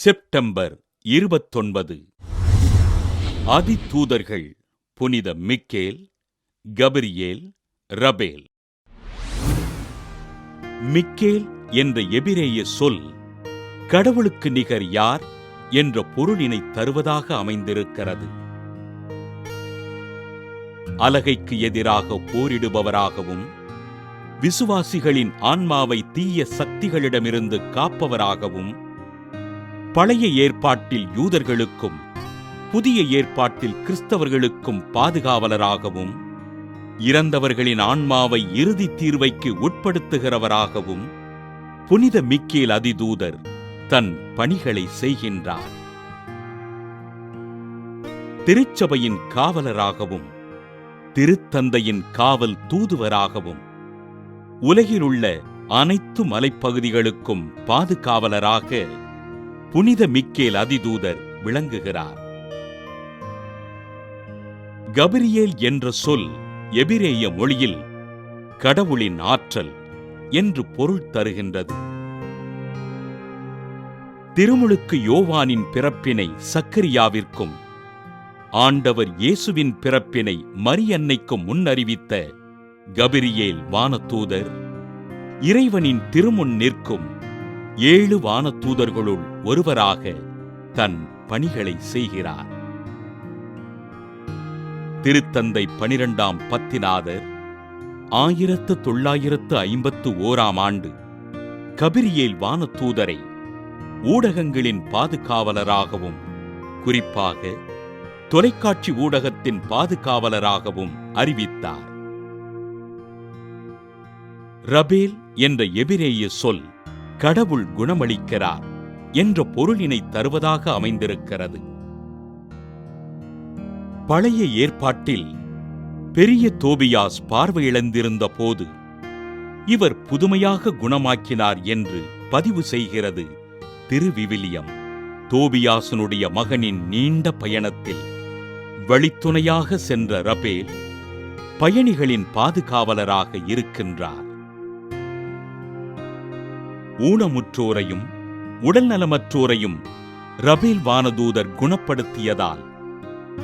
September இருபத்தொன்பது. அதிதூதர்கள் புனித Michael Gabriel Rafale. Michael என்ற எபிரேய சொல் கடவுளுக்கு நிகர் யார் என்ற பொருளினை தருவதாக அமைந்திருக்கிறது. அலகைக்கு எதிராக போரிடுபவராகவும் விசுவாசிகளின் ஆன்மாவை தீய சக்திகளிடமிருந்து காப்பவராகவும் பழைய ஏற்பாட்டில் யூதர்களுக்கும் புதிய ஏற்பாட்டில் கிறிஸ்தவர்களுக்கும் பாதுகாவலராகவும் இறந்தவர்களின் ஆன்மாவை இறுதி தீர்வைக்கு உட்படுத்துகிறவராகவும் புனித மிக்கேல் அதிதூதர் தன் பணிகளை செய்கின்றார். திருச்சபையின் காவலராகவும் திருத்தந்தையின் காவல் தூதுவராகவும் உலகிலுள்ள அனைத்து மலைப்பகுதிகளுக்கும் பாதுகாவலராக புனித மிக்கேல் அதிதூதர் விளங்குகிறார். கபிரியேல் என்ற சொல் எபிரேய மொழியில் கடவுளின் ஆற்றல் என்று பொருள் தருகின்றது. திருமுழுக்கு யோவானின் பிறப்பினை சக்கரியாவிற்கும் ஆண்டவர் இயேசுவின் பிறப்பினை மரியன்னைக்கும் முன்னறிவித்த கபிரியேல் வானதூதர் இறைவனின் திருமுன் நிற்கும் ஏழு வானத்தூதர்களுள் ஒருவராக தன் பணிகளை செய்கிறார். திருத்தந்தை பனிரெண்டாம் பத்திநாதர் ஆயிரத்து தொள்ளாயிரத்து ஐம்பத்து ஓராம் ஆண்டு கபிரியேல் வானதூதரை ஊடகங்களின் பாதுகாவலராகவும் குறிப்பாக தொலைக்காட்சி ஊடகத்தின் பாதுகாவலராகவும் அறிவித்தார். ரபேல் என்ற எபிரேய சொல் கடவுள் குணமளிக்கிறார் என்ற பொருளினை தருவதாக அமைந்திருக்கிறது. பழைய ஏற்பாட்டில் பெரிய தோபியாஸ் பார்வையிழந்திருந்த போது இவர் புதுமையாக குணமாக்கினார் என்று பதிவு செய்கிறது திருவிவிலியம். தோபியாசனுடைய மகனின் நீண்ட பயணத்தில் வழித்துணையாக சென்ற ரபேல் பயணிகளின் பாதுகாவலராக இருக்கின்றார். ஊனமுற்றோரையும் உடல்நலமற்றோரையும் ரபேல் வானதூதர் குணப்படுத்தியதால்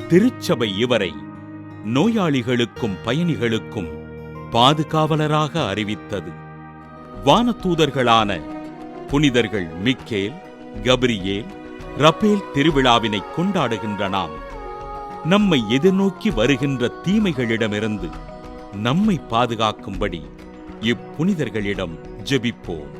திருச்சபை இவரை நோயாளிகளுக்கும் பயணிகளுக்கும் பாதுகாவலராக அறிவித்தது. வானதூதர்களான புனிதர்கள் மிக்கேல் கபிரியேல் ரபேல் திருவிழாவினை கொண்டாடுகின்ற நாம் நம்மை எதிர்நோக்கி வருகின்ற தீமைகளிடமிருந்து நம்மை பாதுகாக்கும்படி இப்புனிதர்களிடம் ஜெபிப்போம்.